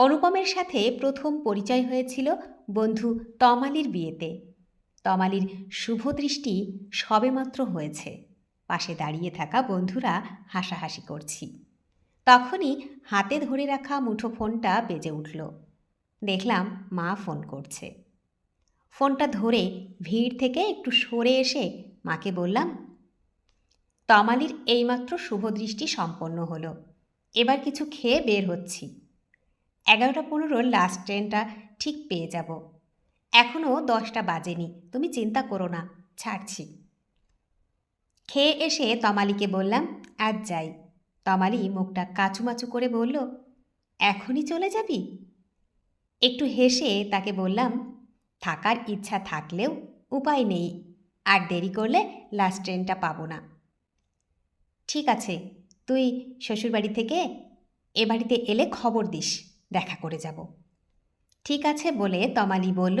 অনুপমের সাথে প্রথম পরিচয় হয়েছিল বন্ধু তমালির বিয়েতে। তমালির শুভ দৃষ্টি সবেমাত্র হয়েছে। পাশে দাঁড়িয়ে থাকা বন্ধুরা হাসাহাসি করছি। তখনই হাতে ধরে রাখা মুঠো ফোনটা বেজে উঠল। দেখলাম মা ফোন করছে। ফোনটা ধরে ভিড় থেকে একটু সরে এসে মাকে বললাম, তমালির এইমাত্র শুভদৃষ্টি সম্পন্ন হলো। এবার কিছু খেয়ে বের হচ্ছি। এগারোটা পনেরোর লাস্ট ট্রেনটা ঠিক পেয়ে যাব। এখনও দশটা বাজেনি, তুমি চিন্তা করো না, ছাড়ছি। খেয়ে এসে তমালিকে বললাম, আজ যাই। তমালি মুখটা কাচুমাচু করে বলল, এখনই চলে যাবি? একটু হেসে তাকে বললাম, থাকার ইচ্ছা থাকলেও উপায় নেই, আর দেরি করলে লাস্ট ট্রেনটা পাবো না। ঠিক আছে, তুই শ্বশুরবাড়ি থেকে এ বাড়িতে এলে খবর দিস। দেখা করে যাব। ঠিক আছে বলে তমালি বলল,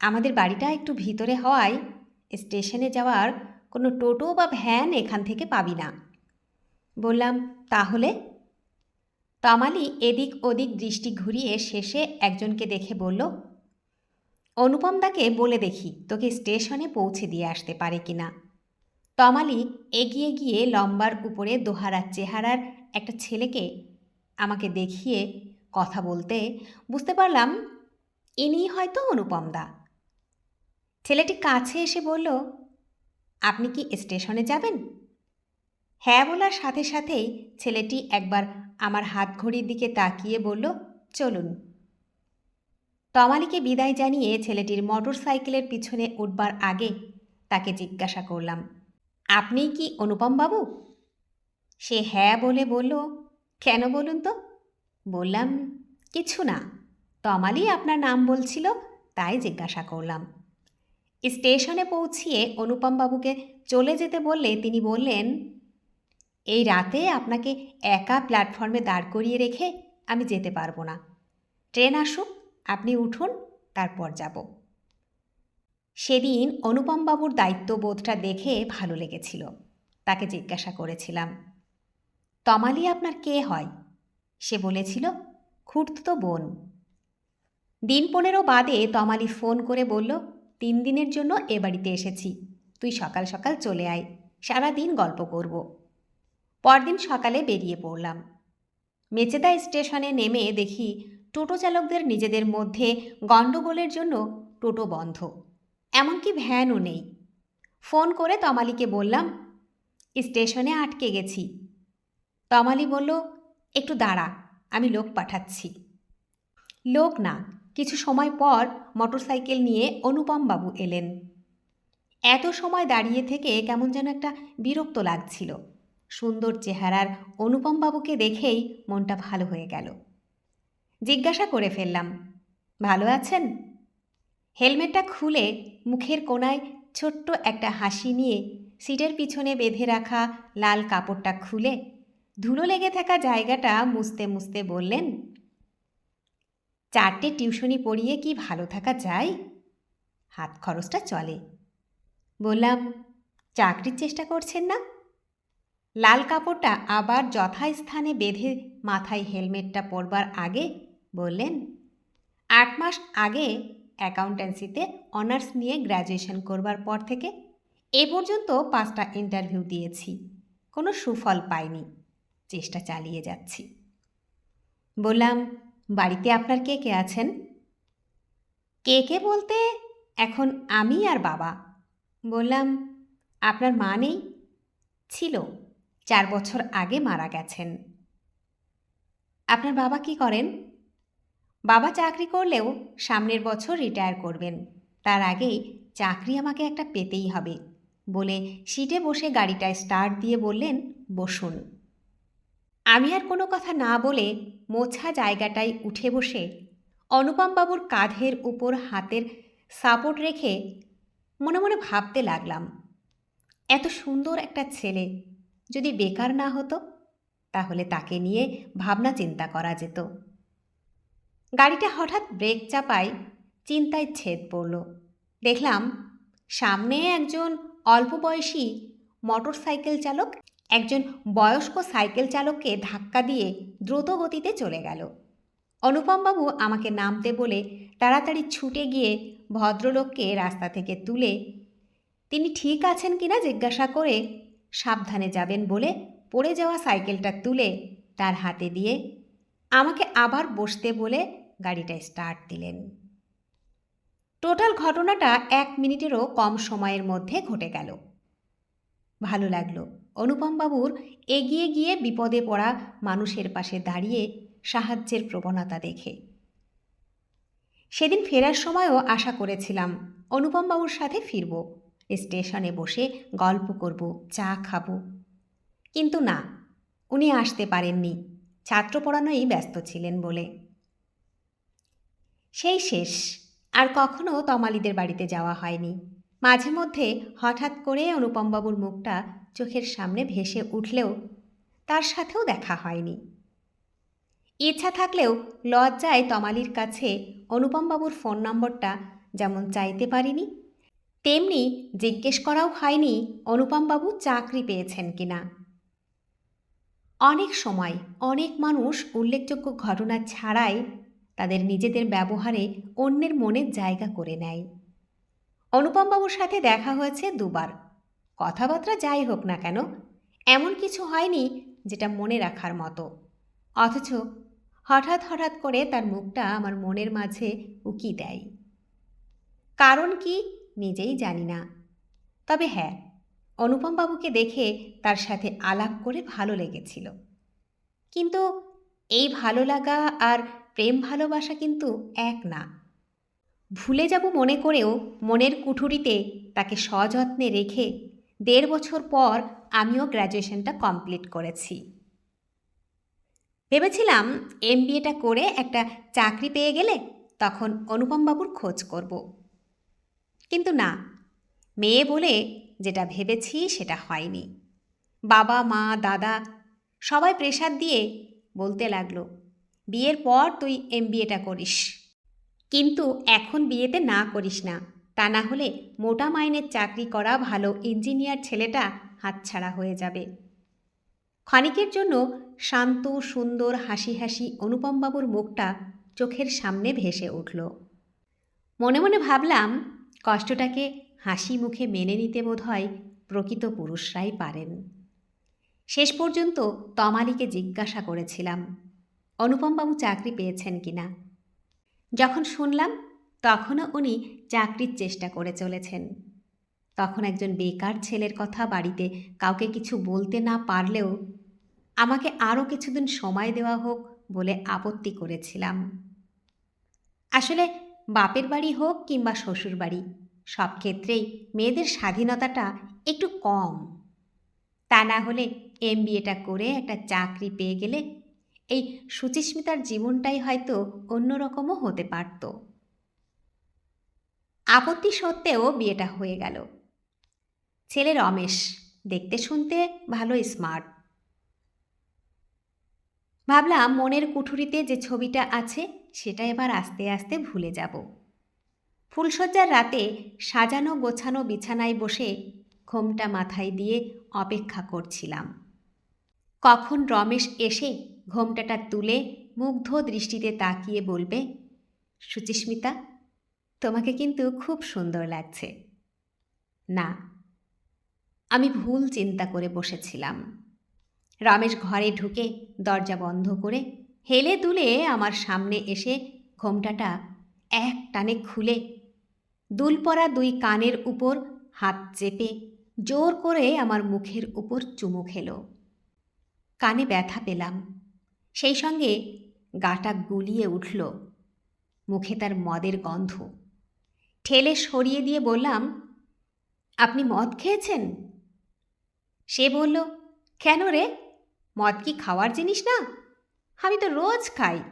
আমাদের বাড়িটা একটু ভিতরে হওয়ায় স্টেশনে যাওয়ার কোনো টোটো বা ভ্যান এখান থেকে পাবি না। বললাম, তাহলে? তমালি এদিক ওদিক দৃষ্টি ঘুরিয়ে শেষে একজনকে দেখে বলল, অনুপম দাকে বলে দেখি, তোকে স্টেশনে পৌঁছে দিয়ে আসতে পারে কিনা তমালি এগিয়ে গিয়ে লম্বার উপরে দোহারা চেহারার একটা ছেলেকে আমাকে দেখিয়ে কথা বলতে বুঝতে পারলাম ইনি হয়তো অনুপম দা ছেলেটি কাছে এসে বলল, আপনি কি স্টেশনে যাবেন? হ্যাঁ বলার সাথে সাথেই ছেলেটি একবার আমার হাত ঘড়ির দিকে তাকিয়ে বলল, চলুন। তমালিকে বিদায় জানিয়ে ছেলেটির মোটর সাইকেলের পিছনে উঠবার আগে তাকে জিজ্ঞাসা করলাম, আপনি কি অনুপম বাবু সে হ্যাঁ বলে বলল, কেন বলুন তো? বললাম, কিছু না তমালি আপনার নাম বলছিল, তাই জিজ্ঞাসা করলাম। স্টেশনে পৌঁছিয়ে অনুপম বাবুকে চলে যেতে বললে তিনি বললেন, এই রাতে আপনাকে একা প্ল্যাটফর্মে দাঁড় করিয়ে রেখে আমি যেতে পারব না। ট্রেন আসুক, আপনি উঠুন, তারপর যাব। সেদিন অনুপম বাবুর দায়িত্ববোধটা দেখে ভালো লেগেছিল, তাকে জিজ্ঞাসা করেছিলাম, তমালি আপনার কে হয়? সে বলেছিল, খুঁড়তো বোন। দিন পনেরো বাদে তমালি ফোন করে বলল, তিন দিনের জন্য এ বাড়িতে এসেছি। তুই সকাল সকাল চলে আয়। সারা দিন গল্প করব। পরদিন সকালে বেরিয়ে পড়লাম। মেচেদা স্টেশনে নেমে দেখি টোটো চালকদের নিজেদের মধ্যে গণ্ডগোলের জন্য টোটো বন্ধ। এমনকি ভ্যানও নেই। ফোন করে তমালিকে বললাম, স্টেশনে আটকে গেছি। তমালি বলল একটু দাঁড়া, আমি লোক পাঠাচ্ছি। লোক না, কিছু সময় পর মোটরসাইকেল নিয়ে অনুপম বাবু এলেন। এত সময় দাঁড়িয়ে থেকে কেমন যেন একটা বিরক্ত লাগছিল। সুন্দর চেহারার অনুপম বাবুকে দেখেই মনটা ভালো হয়ে গেল। জিজ্ঞাসা করে ফেললাম, ভালো আছেন? হেলমেটটা খুলে মুখের কোনায় ছোট্ট একটা হাসি নিয়ে সিটের পিছনে বেঁধে রাখা লাল কাপড়টা খুলে ধুলো লেগে থাকা জায়গাটা মুছতে মুছতে বললেন, চারটে টিউশনি পড়িয়ে কি ভালো থাকা যায়? হাত খরচটা চলে। বললাম, চাকরির চেষ্টা করছেন না? লাল কাপড়টা আবার যথাস্থানে বেঁধে মাথায় হেলমেটটা পরবার আগে বললেন, আট মাস আগে অ্যাকাউন্ট্যান্সিতে অনার্স নিয়ে গ্র্যাজুয়েশন করবার পর থেকে এ পর্যন্ত পাঁচটা ইন্টারভিউ দিয়েছি, কোনো সুফল পাইনি। চেষ্টা চালিয়ে যাচ্ছি। বললাম, বাড়িতে আপনার কে কে আছেন? কে কে বলতে? এখন আমি আর বাবা। বললাম, আপনার মা নেই? ছিল, চার বছর আগে মারা গেছেন। আপনার বাবা কি করেন? বাবা চাকরি করলেও সামনের বছর রিটায়ার করবেন। তার আগে চাকরি আমাকে একটা পেতেই হবে। বলে সিটে বসে গাড়িটায় স্টার্ট দিয়ে বললেন, বসুন। আমি আর কোনো কথা না বলে মোছা জায়গাটায় উঠে বসে অনুপমবাবুর কাঁধের উপর হাতের সাপোর্ট রেখে মনে মনে ভাবতে লাগলাম, এত সুন্দর একটা ছেলে, যদি বেকার না হতো, তাহলে তাকে নিয়ে ভাবনা চিন্তা করা যেত। গাড়িটা হঠাৎ ব্রেক চাপায় চিন্তায় ছেদ পড়ল। দেখলাম সামনে একজন অল্প বয়সী মোটর সাইকেল চালক একজন বয়স্ক সাইকেল চালককে ধাক্কা দিয়ে দ্রুত গতিতে চলে গেল। অনুপমবাবু আমাকে নামতে বলে তাড়াতাড়ি ছুটে গিয়ে ভদ্রলোককে রাস্তা থেকে তুলে, তিনি ঠিক আছেন কিনা জিজ্ঞাসা করে সাবধানে যাবেন বলে পড়ে যাওয়া সাইকেলটা তুলে তার হাতে দিয়ে আমাকে আবার বসতে বলে গাড়িটা স্টার্ট দিলেন। টোটাল ঘটনাটা এক মিনিটেরও কম সময়ের মধ্যে ঘটে গেল। ভালো লাগল। অনুপমবাবুর এগিয়ে গিয়ে বিপদে পড়া মানুষের পাশে দাঁড়িয়ে সাহায্যের প্রবণতা দেখে। সেদিন ফেরার সময়ও আশা করেছিলাম অনুপমবাবুর সাথে ফিরব। স্টেশনে বসে গল্প করব, চা খাব। কিন্তু না, উনি আসতে পারেননি। ছাত্র পড়ানোই ব্যস্ত ছিলেন বলে। সেই শেষ, আর কখনো তমালিদের বাড়িতে যাওয়া হয়নি। মাঝে মধ্যে হঠাৎ করে অনুপমবাবুর মুখটা চোখের সামনে ভেসে উঠলেও তার সাথেও দেখা হয়নি। ইচ্ছা থাকলেও লজ্জায় তমালির কাছে অনুপমবাবুর ফোন নম্বরটা যেমন চাইতে পারিনি, তেমনি জিজ্ঞেস করাও হয়নি অনুপমবাবু চাকরি পেয়েছেন কিনা। অনেক সময় অনেক মানুষ উল্লেখযোগ্য ঘটনা ছাড়াই তাদের নিজেদের ব্যবহারে অন্যের মনে জায়গা করে নেয়। অনুপমবাবুর সাথে দেখা হয়েছে দুবার। কথাবার্তা যাই হোক না কেন, এমন কিছু হয়নি যেটা মনে রাখার মতো। অথচ হঠাৎ হঠাৎ করে তার মুখটা আমার মনের মাঝে উকি দেয়। কারণ কি নিজেই জানি না। তবে হ্যাঁ অনুপমবাবুকে দেখে তার সাথে আলাপ করে ভালো লেগেছিল। কিন্তু এই ভালো লাগা আর প্রেম ভালোবাসা কিন্তু এক না। ভুলে যাব মনে করেও মনের কুঠুরিতে তাকে সযত্নে রেখে দেড় বছর পর আমিও গ্র্যাজুয়েশনটা কমপ্লিট করেছি। ভেবেছিলাম এম বিএটা করে একটা চাকরি পেয়ে গেলে তখন অনুপমবাবুর খোঁজ করব। কিন্তু না, মেয়ে বলে যেটা ভেবেছি সেটা হয়নি। বাবা, মা, দাদা সবাই প্রেশার দিয়ে বলতে লাগল, বিয়ের পর তুই এম বিএটা করিস। কিন্তু এখন বিয়েতে না করিস না। তা না হলে মোটা মাইনের চাকরি করা ভালো ইঞ্জিনিয়ার ছেলেটা হাতছাড়া হয়ে যাবে। ক্ষণিকের জন্য শান্ত, সুন্দর হাসি হাসি অনুপমবাবুর মুখটা চোখের সামনে ভেসে উঠল। মনে মনে ভাবলাম, কষ্টটাকে হাসি মুখে মেনে নিতে বোধহয় প্রকৃত পুরুষরাই পারেন। শেষ পর্যন্ত তমালিকে জিজ্ঞাসা করেছিলাম, অনুপমবাবু চাকরি পেয়েছেন কিনা? যখন শুনলাম, তখনও উনি চাকরির চেষ্টা করে চলেছেন। তখন একজন বেকার ছেলের কথা বাড়িতে কাউকে কিছু বলতে না পারলেও আমাকে আরও কিছুদিন সময় দেওয়া হোক বলে আপত্তি করেছিলাম। আসলে বাপের বাড়ি হোক কিংবা শ্বশুর বাড়ি, সব ক্ষেত্রেই মেয়েদের স্বাধীনতাটা একটু কম। তা না হলে এম বিএটা করে একটা চাকরি পেয়ে গেলে এই সুচিস্মিতার জীবনটাই হয়তো অন্যরকমও হতে পারত। আপত্তি সত্ত্বেও বিয়েটা হয়ে গেল। ছেলে রমেশ, দেখতে শুনতে ভালো স্মার্ট ভাবলাম মনের কুঠুরিতে যে ছবিটা আছে, সেটা এবার আস্তে আস্তে ভুলে যাব। ফুলশয্যার রাতে সাজানো গোছানো বিছানায় বসে ঘোমটা মাথায় দিয়ে অপেক্ষা করছিলাম। কখন রমেশ এসে ঘোমটাটা তুলে মুগ্ধ দৃষ্টিতে তাকিয়ে বলবে, সুচিস্মিতা, তোমাকে কিন্তু খুব সুন্দর লাগছে। না, আমি ভুল চিন্তা করে বসেছিলাম। রমেশ ঘরে ঢুকে দরজা বন্ধ করে হেলে দুলে আমার সামনে এসে ঘোমটাটা এক টানে খুলে দুলপরা দুই কানের উপর হাত চেপে জোর করে আমার মুখের উপর চুমু খেলো। কানে ব্যথা পেলাম। সেই সঙ্গে গাটা গুলিয়ে উঠল। মুখে তার মদের গন্ধ। ঠেলে সরিয়ে দিয়ে বললাম, আপনি মদ খেয়েছেন? সে বলল, কেন রে? মদ কি খাওয়ার জিনিস না? আমি তো রোজ খাই।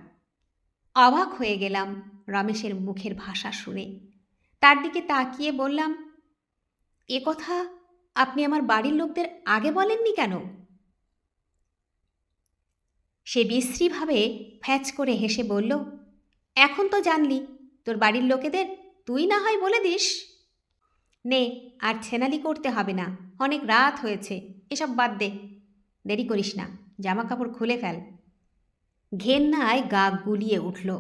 অবাক হয়ে গেলাম রমেশের মুখের ভাষা শুনে। তার দিকে তাকিয়ে বললাম, এ কথা আপনি আমার বাড়ির লোকদের আগে বলেননি কেন? সে বিশ্রীভাবে ফ্যাচ করে হেসে বলল, এখন তো জানলি, তোর বাড়ির লোকেদের তুই না হয় বলে দিস? নে, আর ছেনালি করতে হবে না, অনেক রাত হয়েছে, এসব বাদ দে, দেরি করিস না জামা কাপড় খুলে ফেল। ঘেন্নায় গা গুলিয়ে উঠল,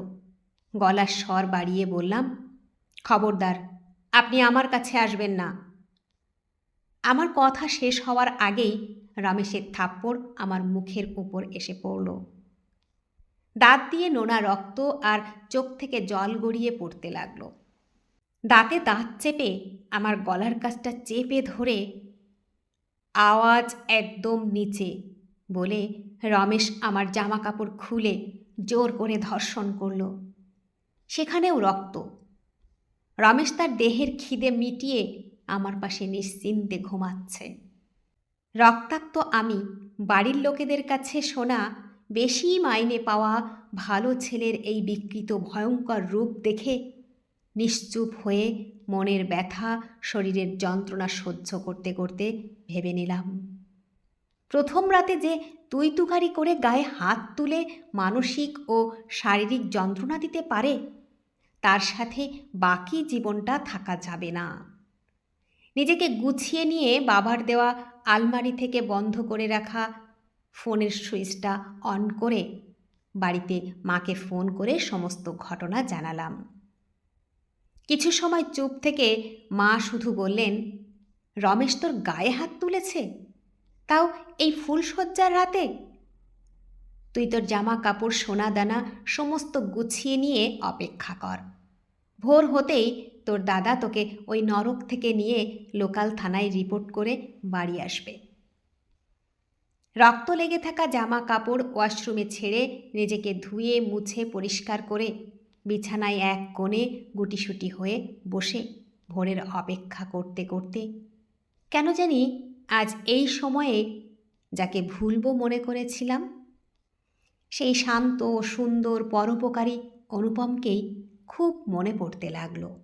গলার স্বর বাড়িয়ে বললাম, খবরদার, আপনি আমার কাছে আসবেন না। আমার কথা শেষ হওয়ার আগেই রমেশের থাপ্পড় আমার মুখের উপর এসে পড়ল। দাঁত দিয়ে নোনা রক্ত আর চোখ থেকে জল গড়িয়ে পড়তে লাগল। দাঁতে দাঁত চেপে আমার গলার কাছটা চেপে ধরে আওয়াজ একদম নিচে বলে রমেশ আমার জামা কাপড় খুলে জোর করে ধর্ষণ করল। সেখানেও রক্ত। রমেশ তার দেহের খিদে মিটিয়ে আমার পাশে নিশ্চিন্তে ঘুমাচ্ছে। রক্তাক্ত আমি বাড়ির লোকেদের কাছে শোনা বেশি মাইনে পাওয়া ভালো ছেলের এই বিকৃত ভয়ঙ্কর রূপ দেখে নিশ্চুপ হয়ে মনের ব্যথা শরীরের যন্ত্রণা সহ্য করতে করতে ভেবে নিলাম। প্রথম রাতে যে তুই তুকারি করে গায়ে হাত তুলে মানসিক ও শারীরিক যন্ত্রণা দিতে পারে, তার সাথে বাকি জীবনটা থাকা যাবে না। নিজেকে গুছিয়ে নিয়ে বাবার দেওয়া আলমারি থেকে বন্ধ করে রাখা, ফোনের সুইচটা অন করে বাড়িতে মাকে ফোন করে সমস্ত ঘটনা জানালাম। কিছু সময় চুপ থেকে মা শুধু বললেন, রমেশ তোর গায়ে হাত তুলেছে? তাও এই ফুলশয্যার রাতে? তুই তোর জামা কাপড় সোনা দানা সমস্ত গুছিয়ে নিয়ে অপেক্ষা কর। ভোর হতেই তোর দাদা তোকে ওই নরক থেকে নিয়ে লোকাল থানায় রিপোর্ট করে বাড়ি আসবে। রক্ত লেগে থাকা জামা কাপড় ওয়াশরুমে ছেড়ে নিজেকে ধুয়ে, মুছে, পরিষ্কার করে বিছানায় এক কোণে গুটিসুটি হয়ে বসে ভোরের অপেক্ষা করতে করতে কেন জানি আজ এই সময়ে যাকে ভুলবো মনে করেছিলাম, সেই শান্ত, সুন্দর, পরোপকারী অনুপমকেই খুব মনে পড়তে লাগল।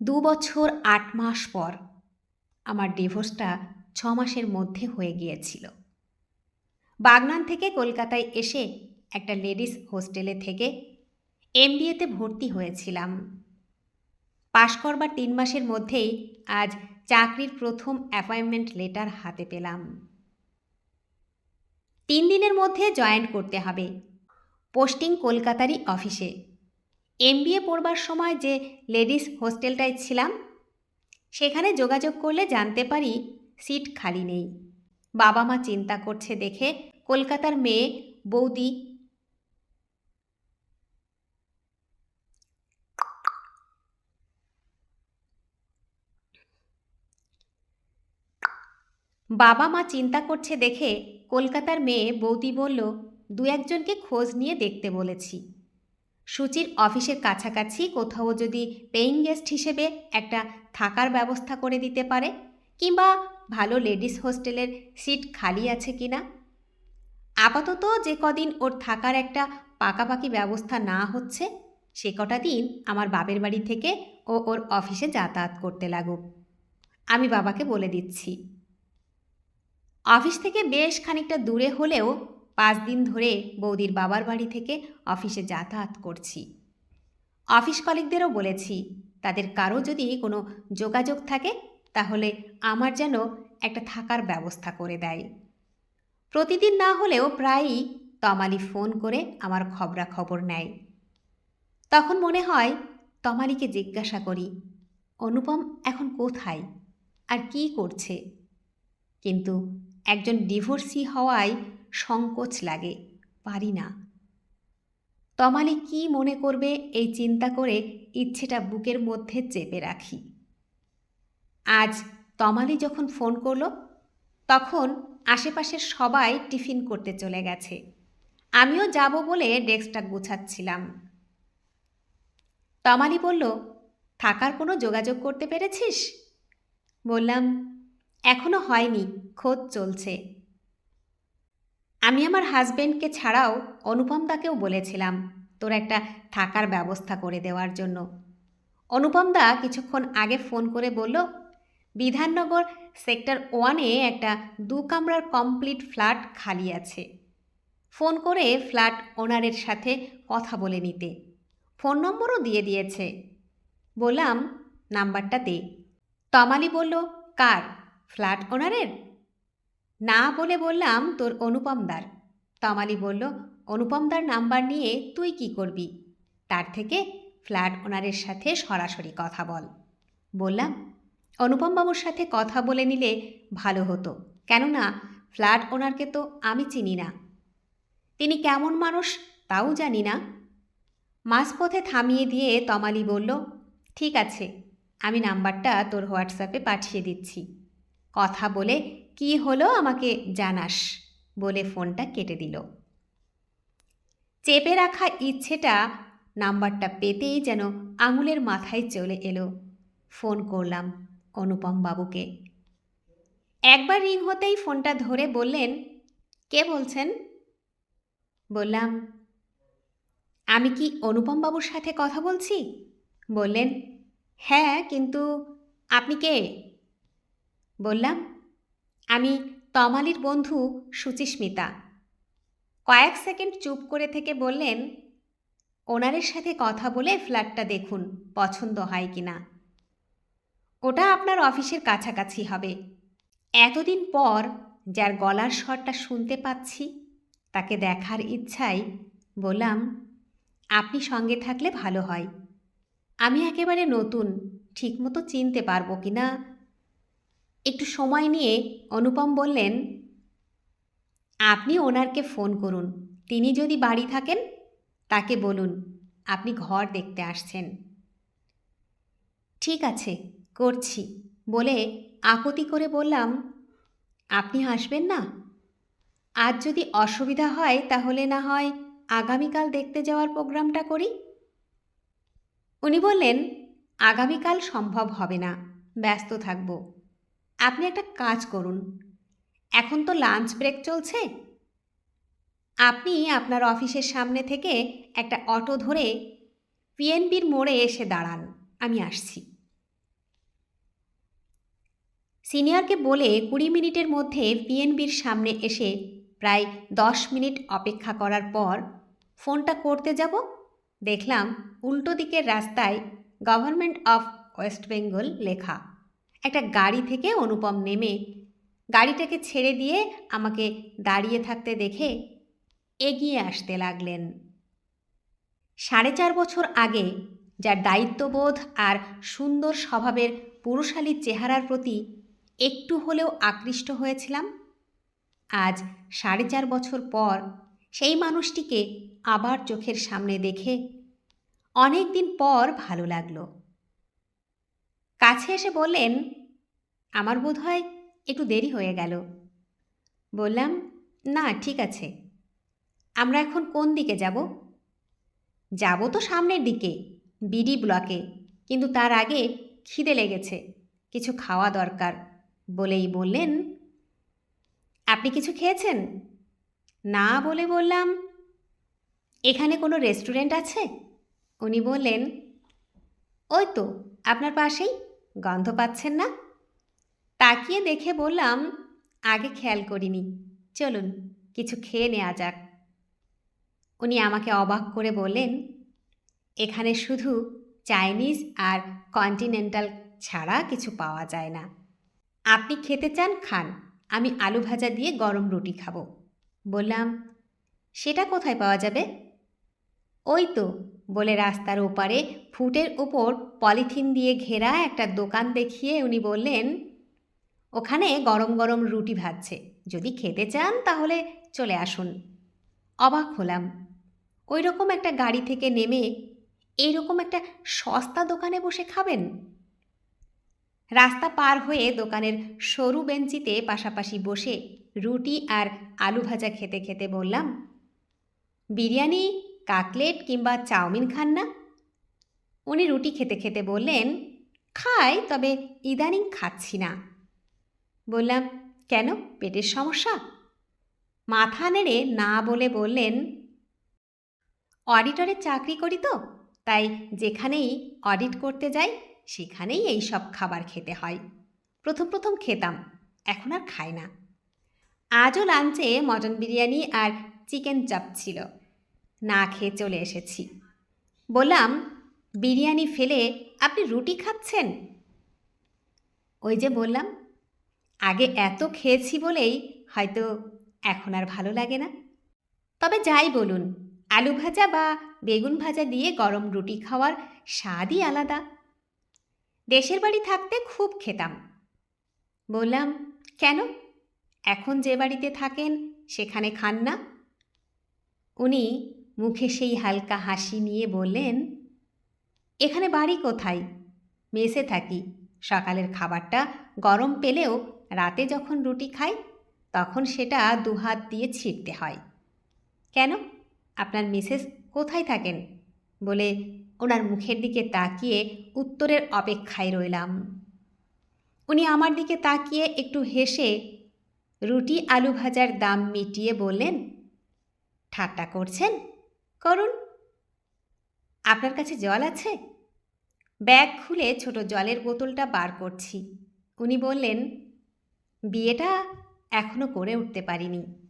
দু বছর আট মাস পর আমার ডিভোর্সটা ছ মাসের মধ্যে হয়ে গিয়েছিল। বাগনান থেকে কলকাতায় এসে একটা লেডিস হোস্টেলে থেকে এমবিএতে ভর্তি হয়েছিলাম। পাশ করবার তিন মাসের মধ্যেই আজ চাকরির প্রথম অ্যাপয়েন্টমেন্ট লেটার হাতে পেলাম। তিন দিনের মধ্যে জয়েন করতে হবে। পোস্টিং কলকাতারই অফিসে। এমবিএ পড়বার সময় যে লেডিস হোস্টেলটায় ছিলাম, সেখানে যোগাযোগ করলে জানতে পারি সিট খালি নেই। বাবা মা চিন্তা করছে দেখে কলকাতার মেয়ে বৌদি বাবা মা চিন্তা করছে দেখে কলকাতার মেয়ে বৌদি বলল, দু একজনকে খোঁজ নিয়ে দেখতে বলেছি। সুচির অফিসের কাছাকাছি কোথাও যদি পেইং গেস্ট হিসেবে একটা থাকার ব্যবস্থা করে দিতে পারে, কিংবা ভালো লেডিস হোস্টেলের সিট খালি আছে কি না আপাতত যে কদিন ওর থাকার একটা পাকাপাকি ব্যবস্থা না হচ্ছে, সে কটা দিন আমার বাপের বাড়ি থেকে ও ওর অফিসে যাতায়াত করতে লাগুক। আমি বাবাকে বলে দিচ্ছি। অফিস থেকে বেশ খানিকটা দূরে হলেও পাঁচ দিন ধরে বৌদির বাবার বাড়ি থেকে অফিসে যাতায়াত করছি। অফিস কলিগদেরও বলেছি, তাদের কারও যদি কোনো যোগাযোগ থাকে, তাহলে আমার যেন একটা থাকার ব্যবস্থা করে দেয়। প্রতিদিন না হলেও প্রায়ই তমালি ফোন করে আমার খবরাখবর নেয়। তখন মনে হয় তমালিকে জিজ্ঞাসা করি, অনুপম এখন কোথায়? আর কি করছে? কিন্তু একজন ডিভোর্সি হওয়ায় সংকোচ লাগে, পারি না। তমালি কি মনে করবে এই চিন্তা করে ইচ্ছেটা বুকের মধ্যে চেপে রাখি। আজ তমালি যখন ফোন করল, তখন আশেপাশের সবাই টিফিন করতে চলে গেছে। আমিও যাব বলে ডেস্কটা গুছাচ্ছিলাম। তমালি বলল, থাকার কোনো যোগাযোগ করতে পেরেছিস? বললাম, এখনও হয়নি, খোঁজ চলছে। আমি আমার হাজবেন্ডকে ছাড়াও অনুপম দাকেও বলেছিলাম, তোর একটা থাকার ব্যবস্থা করে দেওয়ার জন্য। অনুপম দা কিছুক্ষণ আগে ফোন করে বলল, বিধাননগর সেক্টর ওয়ানে একটা দু কামরার কমপ্লিট ফ্ল্যাট খালি আছে। ফোন করে ফ্ল্যাট ওনারের সাথে কথা বলে নিতে। ফোন নম্বরও দিয়ে দিয়েছে। বললাম, নাম্বারটা দে। তমালি বলল, কার? ফ্ল্যাট ওনারের? না বলে বললাম তোর অনুপমদার। তমালি বলল, অনুপমদার নাম্বার নিয়ে তুই কি করবি? তার থেকে ফ্ল্যাট ওনারের সাথে সরাসরি কথা বল। বললাম, অনুপমবাবুর সাথে কথা বলে নিলে ভালো হতো, কেননা ফ্ল্যাট ওনারকে তো আমি চিনি না। তিনি কেমন মানুষ তাও জানি না। মাঝপথে থামিয়ে দিয়ে তমালি বলল, ঠিক আছে, আমি নাম্বারটা তোর হোয়াটসঅ্যাপে পাঠিয়ে দিচ্ছি। কথা বলে কি হলো আমাকে জানাস বলে ফোনটা কেটে দিল। চেপে রাখা ইচ্ছেটা নাম্বারটা পেতেই যেন আঙুলের মাথায় চলে এলো। ফোন করলাম অনুপম বাবুকে। একবার রিং হতেই ফোনটা ধরে বললেন, কে বলছেন? বললাম, আমি কি অনুপম বাবুর সাথে কথা বলছি? বললেন হ্যাঁ কিন্তু আপনি কে? বললাম আমি তমালির বন্ধু সুচিস্মিতা। কয়েক সেকেন্ড চুপ করে থেকে বললেন, ওনারের সাথে কথা বলে ফ্ল্যাটটা দেখুন, পছন্দ হয় কি না? ওটা আপনার অফিসের কাছাকাছি হবে। এতদিন পর যার গলার স্বরটা শুনতে পাচ্ছি, তাকে দেখার ইচ্ছায় বললাম, আপনি সঙ্গে থাকলে ভালো হয়। আমি একেবারে নতুন, ঠিকমতো চিনতে পারব কি না? একটু সময় নিয়ে অনুপম বললেন, আপনি ওনারকে ফোন করুন। তিনি যদি বাড়ি থাকেন, তাকে বলুন। আপনি ঘর দেখতে আসছেন। ঠিক আছে, করছি। বলে আকুতি করে বললাম, আপনি আসবেন না? আজ যদি অসুবিধা হয়, তাহলে না হয় আগামীকাল দেখতে যাওয়ার প্রোগ্রামটা করি? উনি বললেন, আগামীকাল সম্ভব হবে না। ব্যস্ত থাকব। আপনি একটা কাজ করুন। এখন তো লাঞ্চ ব্রেক চলছে। আপনি আপনার অফিসের সামনে থেকে একটা অটো ধরে পিএনবির মোড়ে এসে দাঁড়ান। আমি আসছি। সিনিয়রকে বলে কুড়ি মিনিটের মধ্যে পিএনবির সামনে এসে প্রায় দশ মিনিট অপেক্ষা করার পর ফোনটা করতে যাব। দেখলাম উল্টো দিকের রাস্তায় গভর্নমেন্ট অফ ওয়েস্ট বেঙ্গল লেখা। একটা গাড়ি থেকে অনুপম নেমে গাড়িটাকে ছেড়ে দিয়ে আমাকে দাঁড়িয়ে থাকতে দেখে এগিয়ে আসতে লাগলেন। সাড়ে চার বছর আগে যার দায়িত্ববোধ আর সুন্দর স্বভাবের পুরুষালী চেহারার প্রতি একটু হলেও আকৃষ্ট হয়েছিলাম, আজ সাড়ে চার বছর পর সেই মানুষটিকে আবার চোখের সামনে দেখে অনেক দিন পর ভালো লাগল। কাছে এসে বললেন, আমার বোধ হয় একটু দেরি হয়ে গেল। বললাম, না, ঠিক আছে। আমরা এখন কোন দিকে যাব? যাব তো সামনের দিকে, বিডি ব্লকে, কিন্তু তার আগে খিদে লেগেছে, কিছু খাওয়া দরকার। বলেই বললেন, আপনি কিছু খেয়েছেন? না, বলে বললাম, এখানে কোনো রেস্টুরেন্ট আছে? উনি বললেন, ওই তো, আপনার পাশেই। গন্ধ পাচ্ছেন না? তাকিয়ে দেখে বললাম, আগে খেয়াল করিনি। চলুন, কিছু খেয়ে নেওয়া যাক। উনি আমাকে অবাক করে বললেন, এখানে শুধু চাইনিজ আর কন্টিনেন্টাল ছাড়া কিছু পাওয়া যায় না। আপনি খেতে চান, খান। আমি আলু ভাজা দিয়ে গরম রুটি খাব। বললাম, সেটা কোথায় পাওয়া যাবে? ওই তো বলে রাস্তার ওপারে ফুটের ওপর পলিথিন দিয়ে ঘেরা একটা দোকান দেখিয়ে উনি বললেন, ওখানে গরম গরম রুটি ভাজছে। যদি খেতে চান তাহলে চলে আসুন। অবাক হলাম। ওই রকম একটা গাড়ি থেকে নেমে এই রকম একটা সস্তা দোকানে বসে খাবেন? রাস্তা পার হয়ে দোকানের সরু বেঞ্চিতে পাশাপাশি বসে রুটি আর আলু ভাজা খেতে খেতে বললাম, বিরিয়ানি কাকলেট কিংবা চাউমিন খান না? উনি রুটি খেতে খেতে বললেন, খাই, তবে ইদানিং খাচ্ছি না। বললাম, কেন? পেটের সমস্যা? মাথা নেড়ে না বলে বললেন অডিটরের চাকরি করি তো, তাই যেখানেই অডিট করতে যাই, সেখানেই এই সব খাবার খেতে হয়। প্রথম প্রথম খেতাম, এখন আর খাই না। আজও লাঞ্চে মটন বিরিয়ানি আর চিকেন চাপ ছিল। না খেয়ে চলে এসেছি। বললাম, বিরিয়ানি ফেলে আপনি রুটি খাচ্ছেন? ওই যে বললাম, আগে এত খেয়েছি বলেই হয়তো এখন আর ভালো লাগে না। তবে যাই বলুন, আলু ভাজা বা বেগুন ভাজা দিয়ে গরম রুটি খাওয়ার স্বাদই আলাদা। দেশের বাড়ি থাকতে খুব খেতাম। বললাম, কেন? এখন যে বাড়িতে থাকেন, সেখানে খান না? উনি মুখে সেই হালকা হাসি নিয়ে বললেন, এখানে বাড়ি কোথায়? মেসে থাকি। সকালের খাবারটা গরম পেলেও রাতে যখন রুটি খাই, তখন সেটা দুহাত দিয়ে ছিঁড়তে হয়। কেন? আপনার মিসেস কোথায় থাকেন? বলে ওনার মুখের দিকে তাকিয়ে উত্তরের অপেক্ষায় রইলাম। উনি আমার দিকে তাকিয়ে একটু হেসে রুটি আলু ভাজার দাম মিটিয়ে বললেন, ঠাট্টা করছেন? করুন। আপনার কাছে জল আছে? ব্যাগ খুলে ছোট জলের বোতলটা বার করছি। উনি বললেন, বিয়েটা এখনও করে উঠতে পারিনি।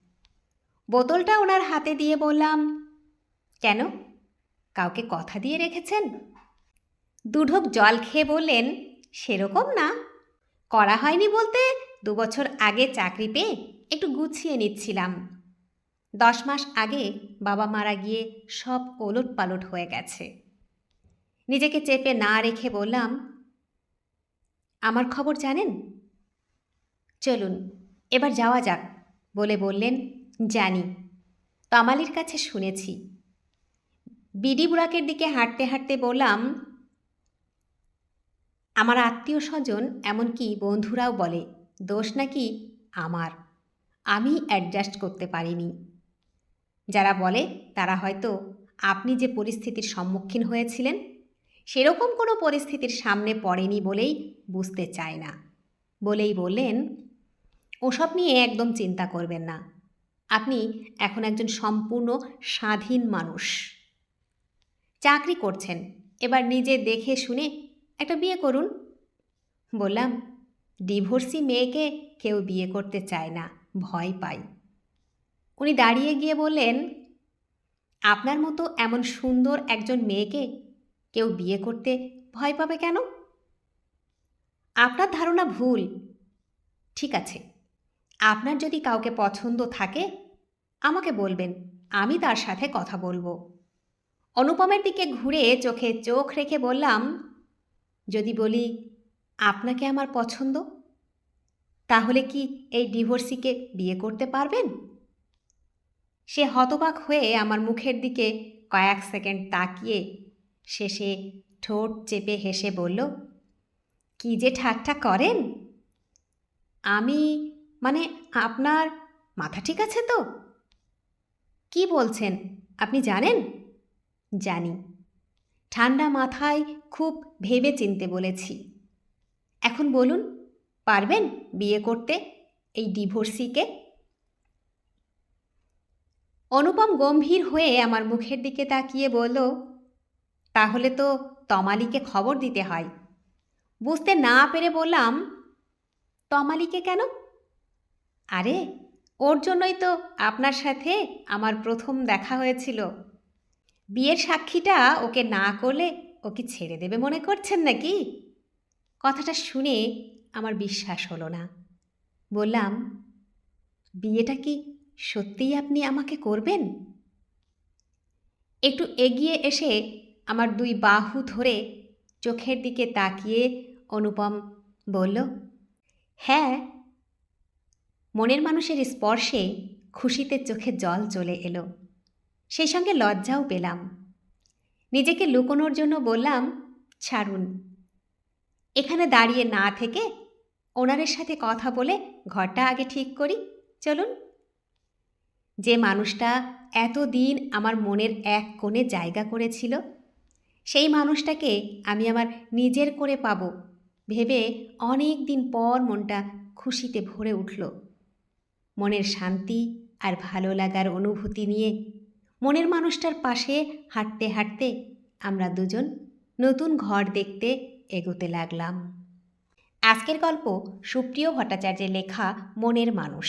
বোতলটা ওনার হাতে দিয়ে বললাম, কেন? কাউকে কথা দিয়ে রেখেছেন? দুঢোক জল খেয়ে বললেন, সেরকম না। করা হয়নি বলতে দু বছর আগে চাকরি পেয়ে একটু গুছিয়ে নিচ্ছিলাম। দশ মাস আগে বাবা মারা গিয়ে সব ওলট পালট হয়ে গেছে। নিজেকে চেপে না রেখে বললাম, আমার খবর জানেন? চলুন, এবার যাওয়া যাক, বলে বললেন জানি। তমালির কাছে শুনেছি। বিডি বুড়াকের দিকে হাঁটতে হাঁটতে বললাম, আমার আত্মীয় স্বজন এমনকি বন্ধুরাও বলে, দোষ নাকি আমার? আমি অ্যাডজাস্ট করতে পারিনি। যারা বলে তারা হয়তো আপনি যে পরিস্থিতির সম্মুখীন হয়েছিলেন, সেরকম কোনো পরিস্থিতির সামনে পড়েনি বলেই বুঝতে চায় না। বলেই বললেন, ওসব নিয়ে একদম চিন্তা করবেন না। আপনি এখন একজন সম্পূর্ণ স্বাধীন মানুষ। চাকরি করছেন। এবার নিজে দেখে শুনে একটা বিয়ে করুন। বললাম, ডিভোর্সি মেয়েকে কেউ বিয়ে করতে চায় না, ভয় পায় উনি দাঁড়িয়ে গিয়ে বললেন, আপনার মতো এমন সুন্দর একজন মেয়েকে কেউ বিয়ে করতে ভয় পাবে কেন? আপনার ধারণা ভুল। ঠিক আছে, আপনার যদি কাউকে পছন্দ থাকে, আমাকে বলবেন, আমি তার সাথে কথা বলব। অনুপমের দিকে ঘুরে চোখে চোখ রেখে বললাম, যদি বলি, আপনাকে আমার পছন্দ, তাহলে কি এই ডিভোর্সিকে বিয়ে করতে পারবেন? সে হতবাক হয়ে আমার মুখের দিকে কয়েক সেকেন্ড তাকিয়ে শেষে ঠোঁট চেপে হেসে বলল, কি যে ঠাট্টা করেন। আমি মানে আপনার মাথা ঠিক আছে তো? কি বলছেন, আপনি জানেন? জানি। ঠান্ডা মাথায় খুব ভেবে চিনতে বলেছি। এখন বলুন, পারবেন বিয়ে করতে এই ডিভোর্সিকে? অনুপম গম্ভীর হয়ে আমার মুখের দিকে তাকিয়ে বলল, তাহলে তো তমালিকে খবর দিতে হয়। বুঝতে না পেরে বললাম, তমালিকে কেন? আরে, ওর জন্যই তো আপনার সাথে আমার প্রথম দেখা হয়েছিল। বিয়ের সাক্ষীটা ওকে না করলে ও কি ছেড়ে দেবে মনে করছেন নাকি? কথাটা শুনে আমার বিশ্বাস হলো না। বললাম, বিয়েটা কি সত্যিই আপনি আমাকে করবেন? একটু এগিয়ে এসে আমার দুই বাহু ধরে চোখের দিকে তাকিয়ে অনুপম বলল হ্যাঁ। মনের মানুষের স্পর্শে খুশিতে চোখে জল চলে এলো। সেই সঙ্গে লজ্জাও পেলাম। নিজেকে লুকোনোর জন্য বললাম, ছাড়ুন। এখানে দাঁড়িয়ে না থেকে ওনারের সাথে কথা বলে ঘরটা আগে ঠিক করি। চলুন। যে মানুষটা এতদিন আমার মনের এক কোণে জায়গা করেছিল, সেই মানুষটাকে আমি আমার নিজের করে পাব ভেবে অনেক দিন পর মনটা খুশিতে ভরে উঠল। মনের শান্তি আর ভালো লাগার অনুভূতি নিয়ে মনের মানুষটার পাশে হাঁটতে হাঁটতে আমরা দুজন নতুন ঘর দেখতে এগোতে লাগলাম। আজকের গল্প সুপ্রিয় ভট্টাচার্যের লেখা মনের মানুষ।